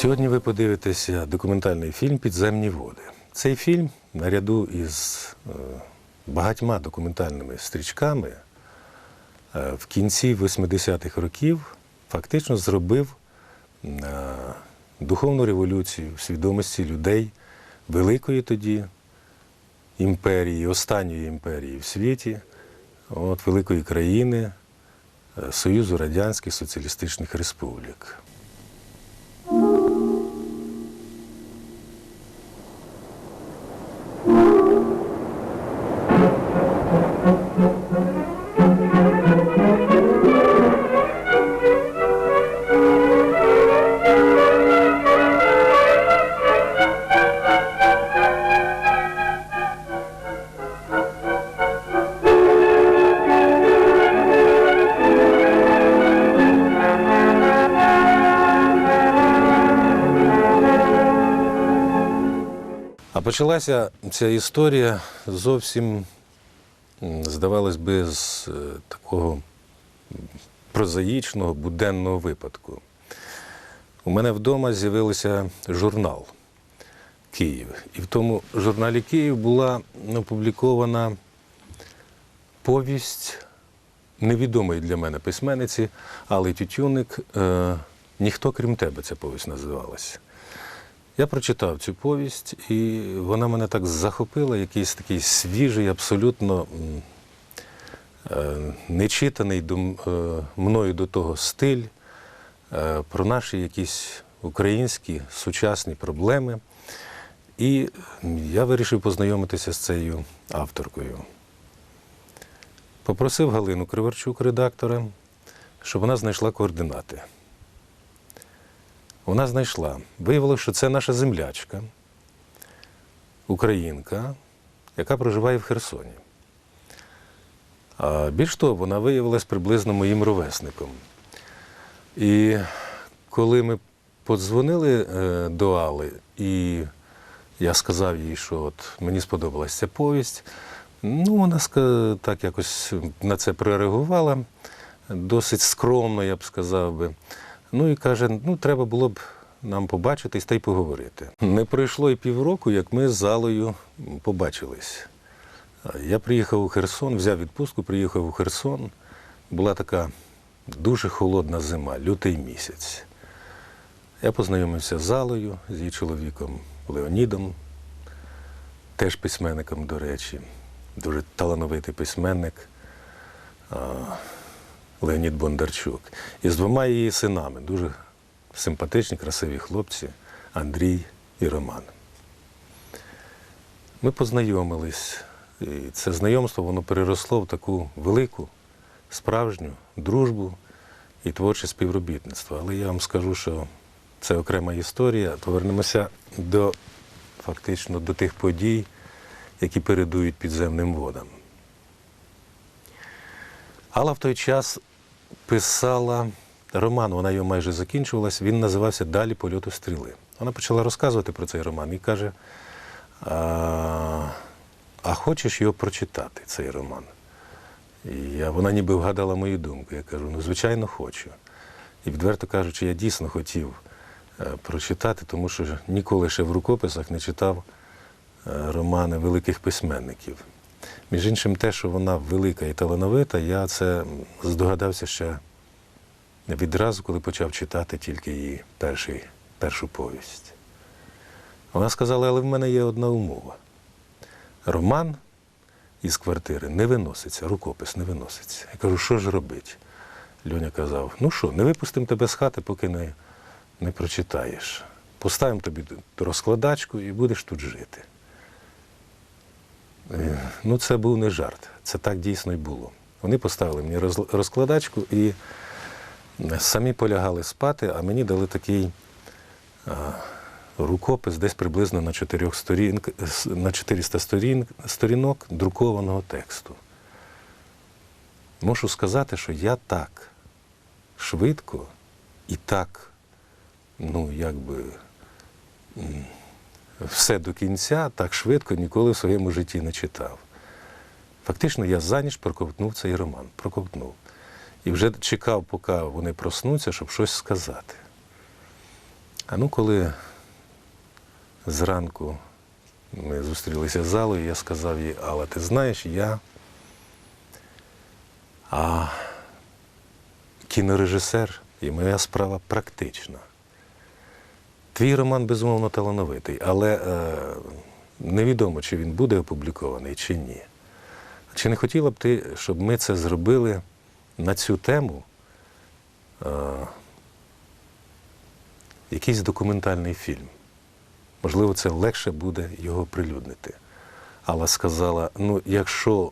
Сьогодні ви подивитеся документальний фільм Підземні води. Цей фільм наряду із е, багатьма документальними стрічками е, в кінці 80-х років фактично зробив е, духовну революцію в свідомості людей великої тоді імперії, останньої імперії в світі, от, великої країни, Союзу Радянських Соціалістичних Республік. Почалася ця історія зовсім, здавалось би, з е, такого прозаїчного буденного випадку. У мене вдома з'явився журнал Київ. І в тому журналі Київ була опублікована повість невідомої для мене письменниці Алли Тютюник. Е, Ніхто крім тебе ця повість називалася. Я прочитав цю повість, і вона мене так захопила, якийсь такий свіжий, абсолютно е, нечитаний е, мною до того стиль е, про наші якісь українські сучасні проблеми. І я вирішив познайомитися з цією авторкою. Попросив Галину Криварчук, редактора, щоб вона знайшла координати. Вона знайшла. Виявилося, що це наша землячка, українка, яка проживає в Херсоні. А більш того, вона виявилась приблизно моїм ровесником. І коли ми подзвонили е, до Алли, і я сказав їй, що от мені сподобалася ця повість, ну, вона так якось на це прореагувала, досить скромно, я б сказав би. Ну і каже: ну, треба було б нам побачитись та й поговорити. Не пройшло і півроку, як ми з залою побачились. Я приїхав у Херсон, взяв відпустку, приїхав у Херсон. Була така дуже холодна зима, лютий місяць. Я познайомився з залою, з її чоловіком Леонідом, теж письменником, до речі, дуже талановитий письменник. Леонід Бондарчук. І з двома її синами, дуже симпатичні, красиві хлопці Андрій і Роман. Ми познайомились, і це знайомство воно переросло в таку велику, справжню дружбу і творче співробітництво. Але я вам скажу, що це окрема історія. Повернемося до фактично до тих подій, які передують підземним водам. Алла в той час писала роман, вона його майже закінчувалась, він називався Далі польоту стріли. Вона почала розказувати про цей роман і каже: а, а хочеш його прочитати, цей роман? І я, вона ніби вгадала мою думку. Я кажу, ну, звичайно, хочу. І відверто кажучи, я дійсно хотів е, прочитати, тому що ніколи ще в рукописах не читав е, романи великих письменників. Між іншим, те, що вона велика і талановита, я це здогадався ще відразу, коли почав читати тільки її перший, першу повість. Вона сказала, але в мене є одна умова. Роман із квартири не виноситься, рукопис не виноситься. Я кажу, що ж робити? Льоня казав, ну що, не випустимо тебе з хати, поки не, не прочитаєш. Поставимо тобі розкладачку і будеш тут жити. Е, Ну, це був не жарт. Це так дійсно і було. Вони поставили мені розкладачку і самі полягали спати, а мені дали такий а, рукопис десь приблизно на, 4 сторін, на 400 сторін, сторінок друкованого тексту. Можу сказати, що я так швидко і так, ну, якби. Все до кінця так швидко ніколи в своєму житті не читав. Фактично, я за ніч проковтнув цей роман, проковтнув. І вже чекав, поки вони проснуться, щоб щось сказати. А ну, коли зранку ми зустрілися з залою, я сказав їй, Алла, ти знаєш, я а, кінорежисер, і моя справа практична. Твій роман, безумовно, талановитий, але е, невідомо, чи він буде опублікований, чи ні. Чи не хотіла б ти, щоб ми це зробили на цю тему? Е, якийсь документальний фільм. Можливо, це легше буде його прилюднити. Алла сказала: ну, якщо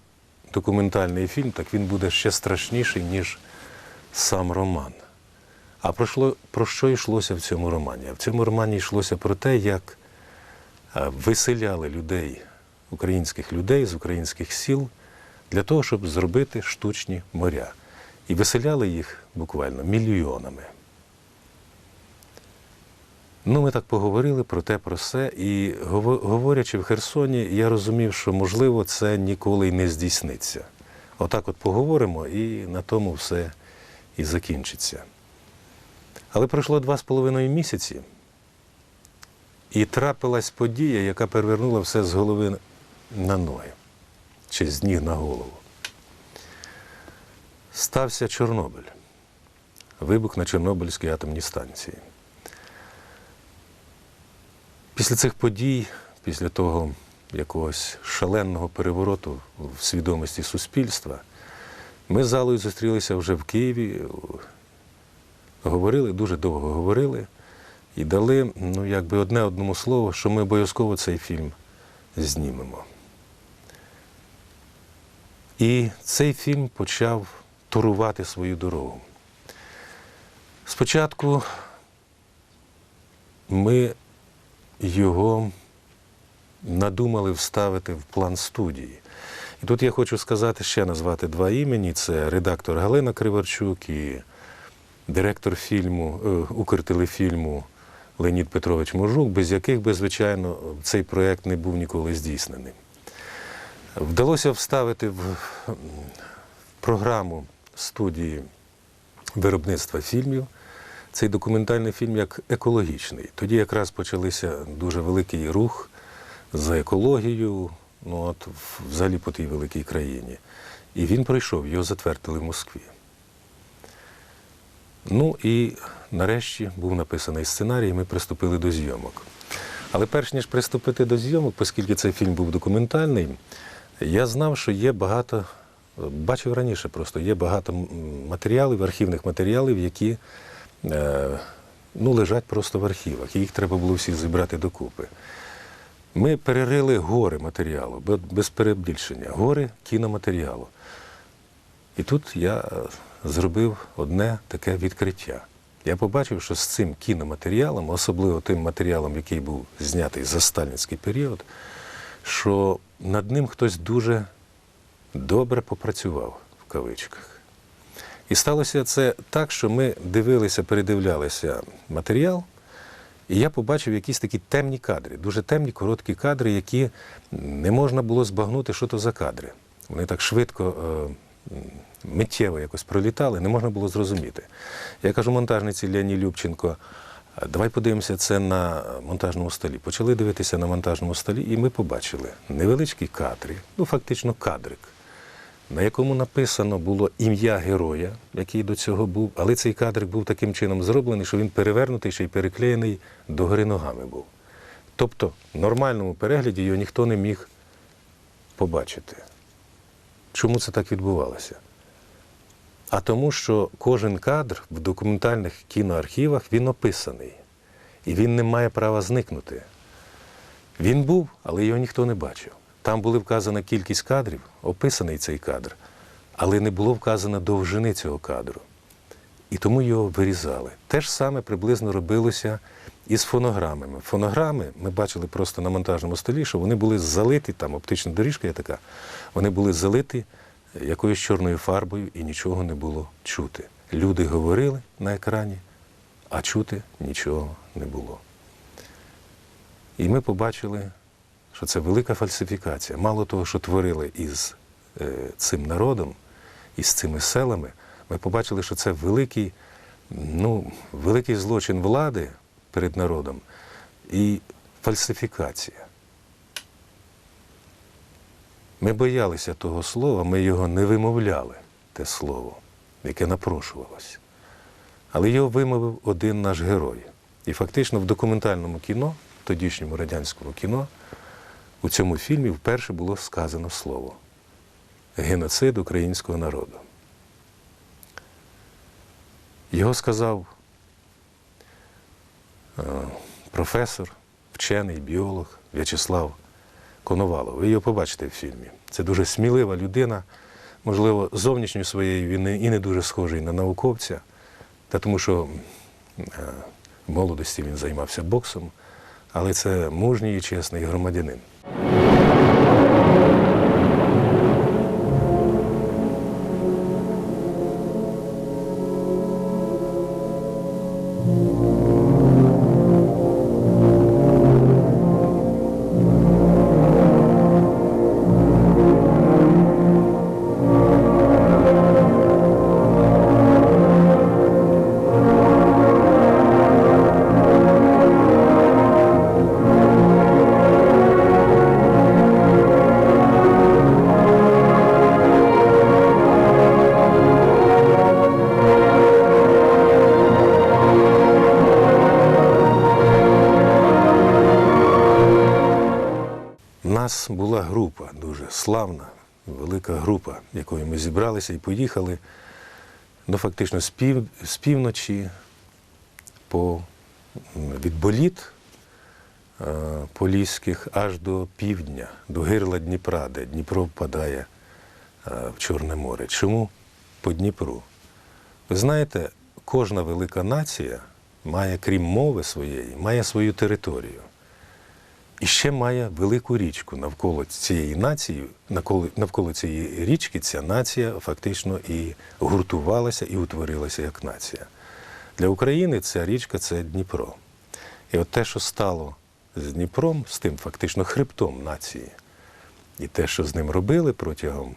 документальний фільм, так він буде ще страшніший, ніж сам роман. А про що, про що йшлося в цьому романі? В цьому романі йшлося про те, як е, виселяли людей, українських людей з українських сіл для того, щоб зробити штучні моря. І виселяли їх буквально мільйонами. Ну, ми так поговорили про те, про все. І говорячи в Херсоні, я розумів, що можливо це ніколи й не здійсниться. Отак от поговоримо, і на тому все і закінчиться. Але пройшло два з половиною місяці, і трапилась подія, яка перевернула все з голови на ноги, чи з ніг на голову. Стався Чорнобиль, вибух на Чорнобильській атомній станції. Після цих подій, після того якогось шаленого перевороту в свідомості суспільства, ми з залою зустрілися вже в Києві, говорили, дуже довго говорили, і дали ну, якби одне одному слово, що ми обов'язково цей фільм знімемо. І цей фільм почав турувати свою дорогу. Спочатку ми його надумали вставити в план студії. І тут я хочу сказати ще назвати два імені: це редактор Галина Криворчук і директор фільму, е, Укртелефільму Леонід Петрович Можук, без яких би, звичайно, цей проєкт не був ніколи здійснений. Вдалося вставити в програму студії виробництва фільмів цей документальний фільм як екологічний. Тоді якраз почалися дуже великий рух за екологію, ну от взагалі по тій великій країні. І він пройшов, його затвердили в Москві. Ну і нарешті був написаний сценарій, і ми приступили до зйомок. Але перш ніж приступити до зйомок, оскільки цей фільм був документальний, я знав, що є багато, бачив раніше просто, є багато матеріалів, архівних матеріалів, які е, ну, лежать просто в архівах. І їх треба було всі зібрати докупи. Ми перерили гори матеріалу, без перебільшення, гори кіноматеріалу. І тут я е, зробив одне таке відкриття. Я побачив, що з цим кіноматеріалом, особливо тим матеріалом, який був знятий за сталінський період, що над ним хтось дуже добре попрацював в кавичках. І сталося це так, що ми дивилися, передивлялися матеріал, і я побачив якісь такі темні кадри, дуже темні, короткі кадри, які не можна було збагнути, що то за кадри. Вони так швидко, е, миттєво якось пролітали, не можна було зрозуміти. Я кажу монтажниці Леоні Любченко, давай подивимося це на монтажному столі. Почали дивитися на монтажному столі, і ми побачили невеличкі кадри, ну фактично кадрик на якому написано було ім'я героя, який до цього був, але цей кадрик був таким чином зроблений, що він перевернутий ще й переклеєний догори ногами був. Тобто в нормальному перегляді його ніхто не міг побачити. Чому це так відбувалося? А тому, що кожен кадр в документальних кіноархівах він описаний, і він не має права зникнути. Він був, але його ніхто не бачив. Там була вказана кількість кадрів, описаний цей кадр, але не було вказано довжини цього кадру. І тому його вирізали. Те ж саме приблизно робилося і з фонограмами. Фонограми ми бачили просто на монтажному столі, що вони були залиті, там оптична доріжка є така, вони були залиті якоюсь чорною фарбою і нічого не було чути. Люди говорили на екрані, а чути нічого не було. І ми побачили, що це велика фальсифікація. Мало того, що творили із е, цим народом, із цими селами, ми побачили, що це великий, ну, великий злочин влади перед народом і фальсифікація. Ми боялися того слова, ми його не вимовляли, те слово, яке напрошувалося. Але його вимовив один наш герой. І фактично в документальному кіно, тодішньому радянському кіно, у цьому фільмі вперше було сказано слово геноцид українського народу. Його сказав е, професор, вчений, біолог В'ячеслав Коновалов. Ви його побачите в фільмі. Це дуже смілива людина, можливо, зовнішньо своєї він і не дуже схожий на науковця, та тому що е, в молодості він займався боксом, але це мужній і чесний громадянин. Нас була група дуже славна, велика група, якою ми зібралися і поїхали ну, фактично з, пів, з півночі по, від боліт е, поліських аж до півдня, до гирла Дніпра, де Дніпро впадає е, в Чорне море. Чому по Дніпру? Ви знаєте, кожна велика нація має, крім мови своєї, має свою територію. І ще має велику річку навколо цієї нації, навколо, навколо цієї річки ця нація фактично і гуртувалася і утворилася як нація. Для України ця річка це Дніпро. І от те, що стало з Дніпром, з тим фактично хребтом нації, і те, що з ним робили протягом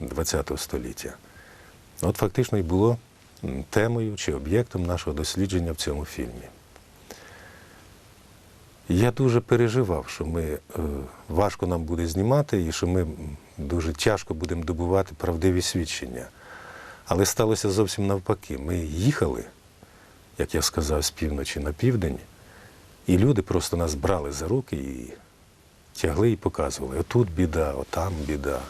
ХХ століття, от фактично і було темою чи об'єктом нашого дослідження в цьому фільмі. Я дуже переживав, що ми е, важко нам буде знімати і що ми дуже тяжко будемо добувати правдиві свідчення. Але сталося зовсім навпаки. Ми їхали, як я сказав, з півночі на південь, і люди просто нас брали за руки і тягли і показували: отут біда, отам біда,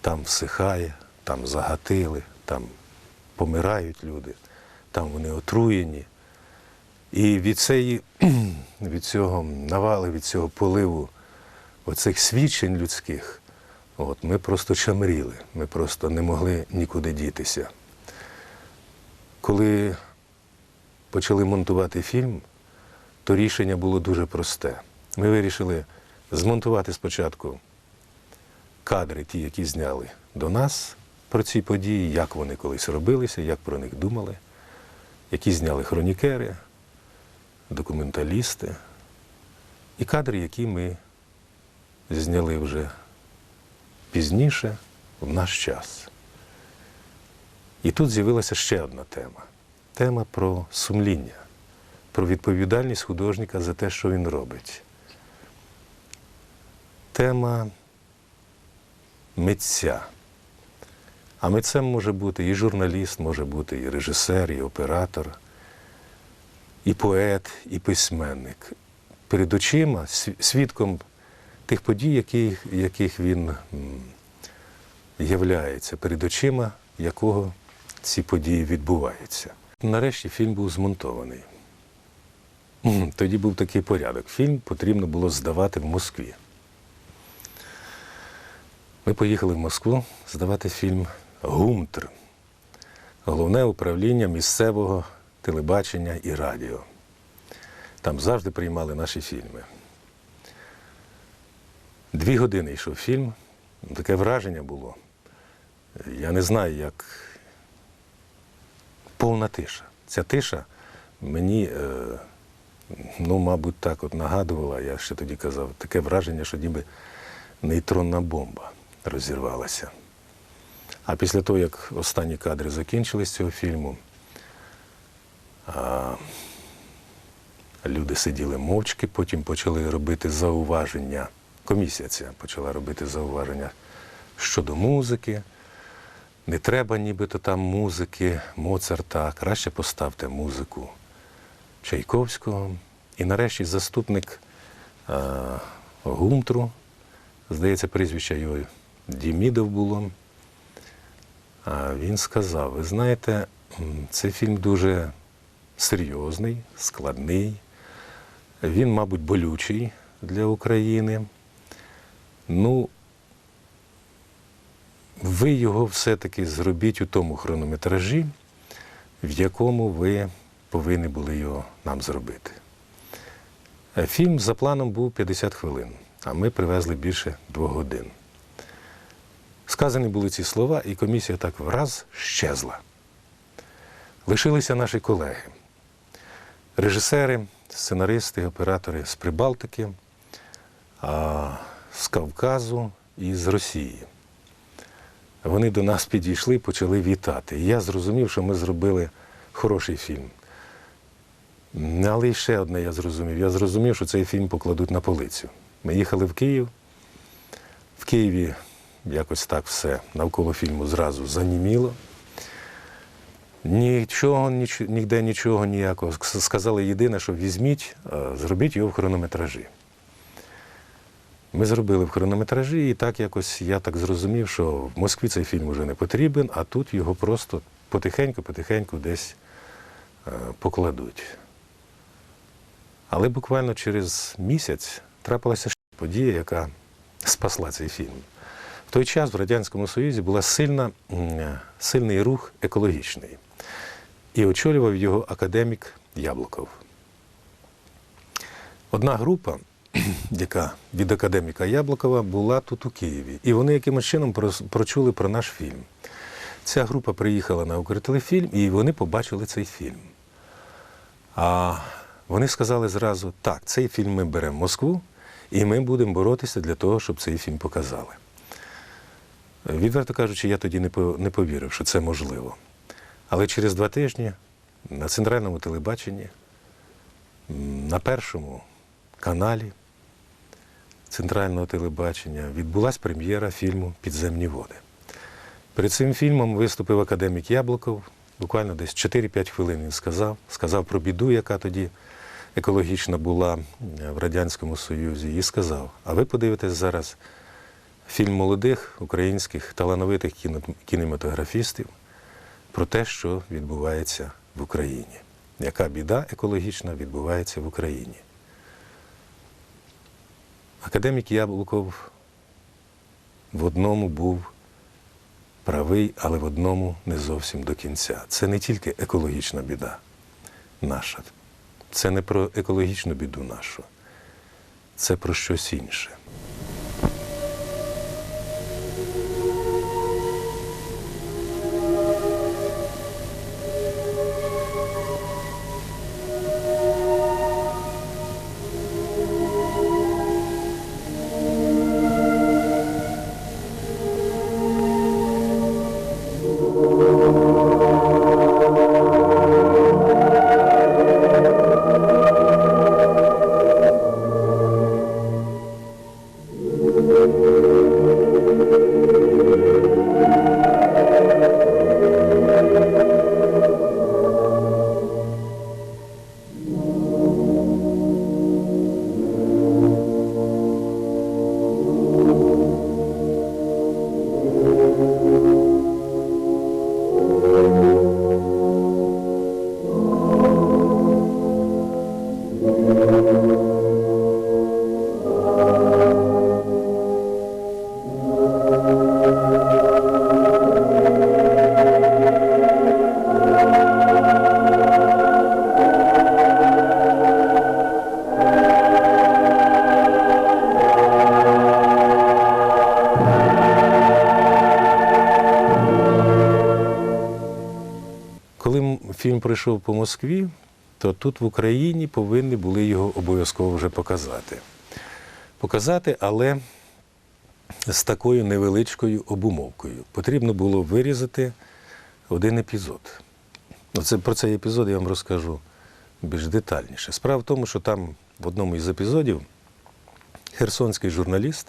там всихає, там загатили, там помирають люди, там вони отруєні. І від, цієї, від цього навали, від цього поливу оцих свідчень людських, от, ми просто чамріли, ми просто не могли нікуди дітися. Коли почали монтувати фільм, то рішення було дуже просте. Ми вирішили змонтувати спочатку кадри, ті, які зняли до нас про ці події, як вони колись робилися, як про них думали, які зняли хронікери, документалісти і кадри, які ми зняли вже пізніше, в наш час. І тут з'явилася ще одна тема тема про сумління, про відповідальність художника за те, що він робить. Тема митця. А митцем може бути і журналіст, може бути і режисер, і оператор, і поет, і письменник. Перед очима, свідком тих подій, яких, яких він являється, перед очима якого ці події відбуваються. Нарешті фільм був змонтований. Тоді був такий порядок. Фільм потрібно було здавати в Москві. Ми поїхали в Москву здавати фільм Гумтр. Головне управління місцевого телебачення і радіо. Там завжди приймали наші фільми. Дві години йшов фільм. Таке враження було. Я не знаю, як повна тиша. Ця тиша мені, е, ну, мабуть, так от нагадувала, я ще тоді казав, таке враження, що ніби нейтронна бомба розірвалася. А після того, як останні кадри закінчились цього фільму, а, Люди сиділи мовчки, потім почали робити зауваження. Комісія ця почала робити зауваження щодо музики. Не треба нібито там музики Моцарта, краще поставте музику Чайковського. І нарешті заступник е, Гумтру, здається, прізвище його Дімідов було. А він сказав: ви знаєте, цей фільм дуже серйозний, складний. Він, мабуть, болючий для України. Ну, ви його все-таки зробіть у тому хронометражі, в якому ви повинні були його нам зробити. Е, Фільм за планом був 50 хвилин, а ми привезли більше двох годин. Сказані були ці слова, і комісія так враз щезла. Лишилися наші колеги, режисери, сценаристи, оператори з Прибалтики, з Кавказу і з Росії. Вони до нас підійшли, почали вітати. І я зрозумів, що ми зробили хороший фільм. Але ще одне я зрозумів. Я зрозумів, що цей фільм покладуть на полицю. Ми їхали в Київ. В Києві якось так все навколо фільму зразу заніміло. Нічого, ніч, ніде нічого ніякого. Сказали єдине, що візьміть, е, зробіть його в хронометражі. Ми зробили в хронометражі, і так якось я так зрозумів, що в Москві цей фільм вже не потрібен, а тут його просто потихеньку-потихеньку десь е, покладуть. Але буквально через місяць трапилася ще подія, яка спасла цей фільм. В той час в Радянському Союзі сильна, сильний рух екологічний. І очолював його академік Яблоков. Одна група, яка від академіка Яблокова, була тут у Києві. І вони якимось чином прочули про наш фільм. Ця група приїхала на Укртелефільм, і вони побачили цей фільм. А вони сказали зразу: так, цей фільм ми беремо в Москву, і ми будемо боротися для того, щоб цей фільм показали. Відверто кажучи, я тоді не повірив, що це можливо. Але через два тижні на центральному телебаченні, на першому каналі центрального телебачення відбулася прем'єра фільму Підземні води. Перед цим фільмом виступив академік Яблоков. Буквально десь 4-5 хвилин він сказав, сказав про біду, яка тоді екологічна була е, в Радянському Союзі, і сказав: а ви подивитесь зараз фільм молодих українських талановитих кінематографістів про те, що відбувається в Україні. Яка біда екологічна відбувається в Україні. Академік Яблуков в одному був правий, але в одному не зовсім до кінця. Це не тільки екологічна біда наша. Це не про екологічну біду нашу, це про щось інше. Фільм по Москві, то тут в Україні повинні були його обов'язково вже показати. Показати, але з такою невеличкою обумовкою. Потрібно було вирізати один епізод. Оце, про цей епізод я вам розкажу більш детальніше. Справа в тому, що там в одному із епізодів херсонський журналіст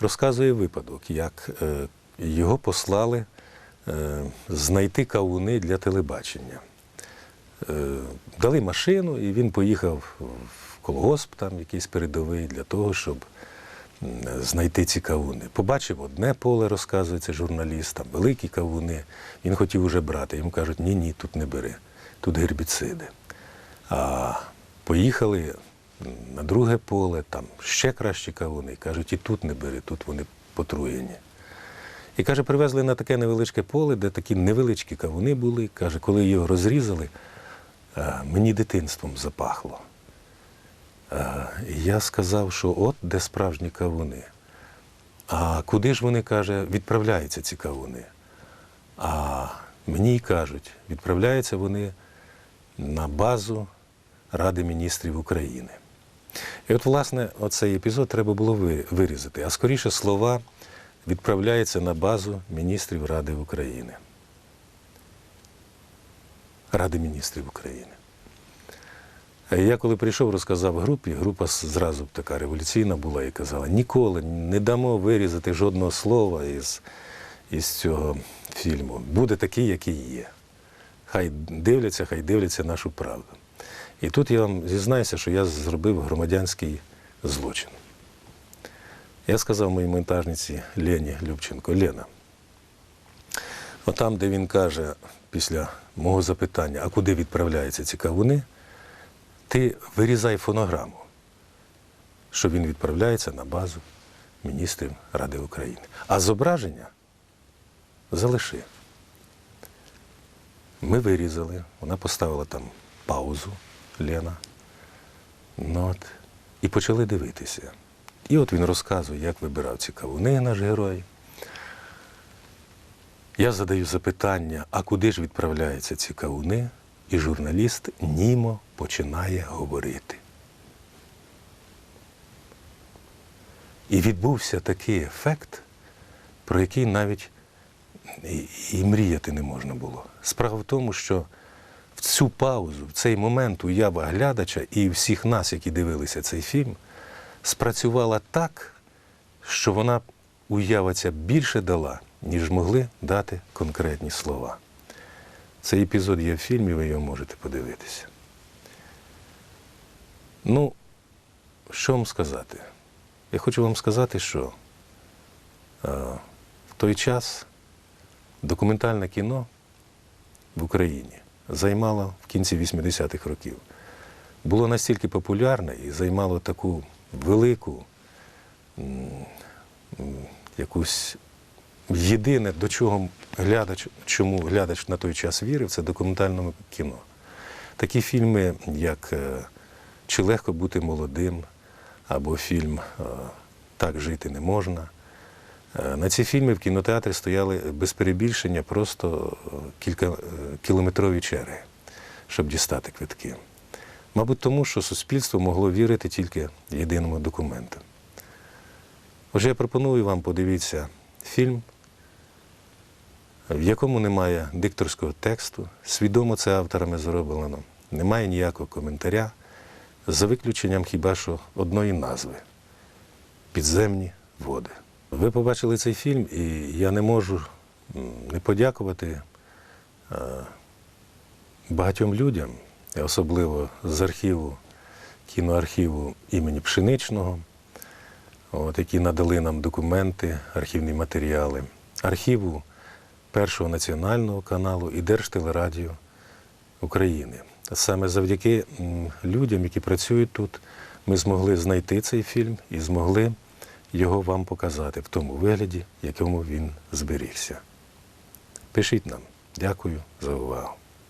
розказує випадок, як е, його послали е, знайти кавуни для телебачення. Е, дали машину, і він поїхав в колгосп, там якийсь передовий, для того, щоб знайти ці кавуни. Побачив одне поле, розказує цей журналіст, там великі кавуни. Він хотів уже брати. Йому кажуть, ні, ні, тут не бери, тут гербіциди. А поїхали на друге поле, там ще кращі кавуни. Кажуть, і тут не бери, тут вони потруєні. І каже, привезли на таке невеличке поле, де такі невеличкі кавуни були. Каже, коли його розрізали, мені дитинством запахло. Е, я сказав, що от де справжні кавуни. А куди ж вони, каже, відправляються ці кавуни? А мені й кажуть, відправляються вони на базу Ради міністрів України. І от, власне, оцей епізод треба було вирізати. А скоріше слова відправляється на базу міністрів Ради України. Ради міністрів України. Я коли прийшов, розказав групі, група зразу така революційна була і казала, ніколи не дамо вирізати жодного слова із, із цього фільму. Буде такий, який є. Хай дивляться, хай дивляться нашу правду. І тут я вам зізнаюся, що я зробив громадянський злочин. Я сказав моїй монтажниці Лені Любченко, Лена, отам, де він каже після мого запитання, а куди відправляються ці кавуни, ти вирізай фонограму, що він відправляється на базу міністрів Ради України. А зображення залиши. Ми вирізали, вона поставила там паузу, Лена. Ну, от, і почали дивитися. І от він розказує, як вибирав ці кавуни наш герой. Я задаю запитання, а куди ж відправляються ці кавуни? І журналіст німо починає говорити. І відбувся такий ефект, про який навіть і, мріяти не можна було. Справа в тому, що в цю паузу, в цей момент уява глядача і всіх нас, які дивилися цей фільм, спрацювала так, що вона уява ця більше дала, ніж могли дати конкретні слова. Цей епізод є в фільмі, ви його можете подивитися. Ну, що вам сказати? Я хочу вам сказати, що е, в той час документальне кіно в Україні займало в кінці 80-х років. Було настільки популярне і займало таку велику м, м, якусь єдине, до чого глядач, чому глядач на той час вірив, це документальному кіно. Такі фільми, як е, Чи легко бути молодим, або фільм е, Так жити не можна. Е, На ці фільми в кінотеатрі стояли без перебільшення просто кілька кілометрові черги, щоб дістати квитки. Мабуть, тому що суспільство могло вірити тільки єдиному документу. Отже, я пропоную вам подивитися фільм, в якому немає дикторського тексту, свідомо це авторами зроблено, немає ніякого коментаря, за виключенням хіба що одної назви підземні води. Ви побачили цей фільм, і я не можу не подякувати е, багатьом людям, особливо з архіву, кіноархіву імені Пшеничного, от, які надали нам документи, архівні матеріали, архіву Першого національного каналу і Держтелерадіо України. Саме завдяки людям, які працюють тут, ми змогли знайти цей фільм і змогли його вам показати в тому вигляді, в якому він зберігся. Пишіть нам. Дякую за увагу.